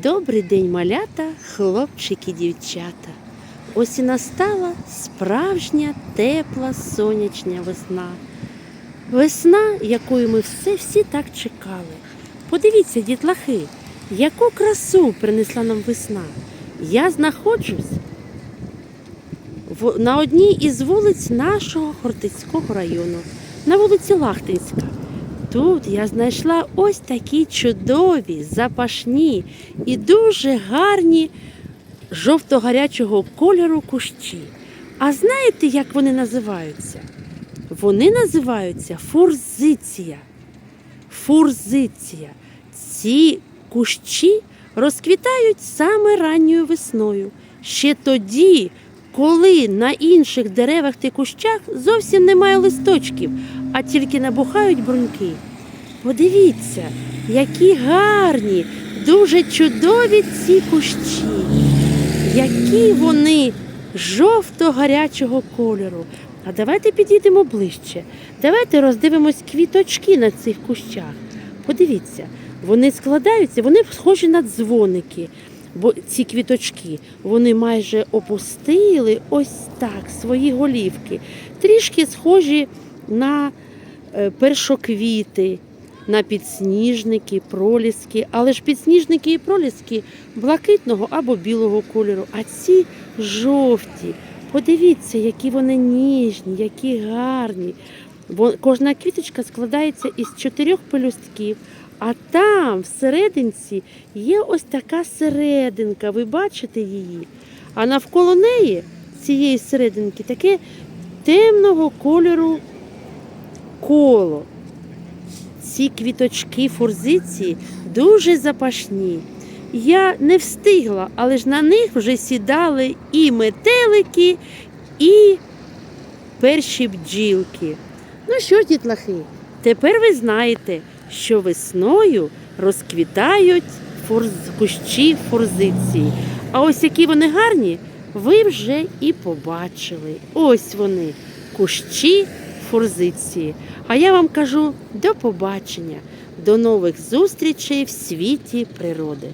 Добрий день, малята, хлопчики, дівчата. Ось і настала справжня тепла сонячна весна. Весна, якою ми все всі так чекали. Подивіться, дітлахи, яку красу принесла нам весна. Я знаходжусь на одній із вулиць нашого Хортицького району, на вулиці Лахтинська. Тут я знайшла ось такі чудові, запашні і дуже гарні жовто-гарячого кольору кущі. А знаєте, як вони називаються? Вони називаються фурзиція. Фурзиція. Ці кущі розквітають саме ранньою весною. Ще тоді, коли на інших деревах та кущах зовсім немає листочків, а тільки набухають бруньки. Подивіться, які гарні, дуже чудові ці кущі, які вони жовто-гарячого кольору. А давайте підійдемо ближче. Давайте роздивимось квіточки на цих кущах. Подивіться, вони складаються, вони схожі на дзвоники. Бо ці квіточки вони майже опустили ось так свої голівки, трішки схожі на е, першоквіти, на підсніжники, проліски, але ж підсніжники і проліски блакитного або білого кольору, а ці жовті. Подивіться, які вони ніжні, які гарні. Бо кожна квіточка складається із чотирьох пелюстків, а там всерединці є ось така серединка. Ви бачите її? А навколо неї, цієї серединки, таке темного кольору коло. Ці квіточки фурзиції дуже запашні. Я не встигла, але ж на них вже сідали і метелики, і перші бджілки. Ну що дітлахи, тепер ви знаєте, що весною розквітають фурз... кущі фурзиції. А ось які вони гарні, ви вже і побачили. Ось вони, кущі фурзиції. А я вам кажу до побачення, до нових зустрічей в світі природи.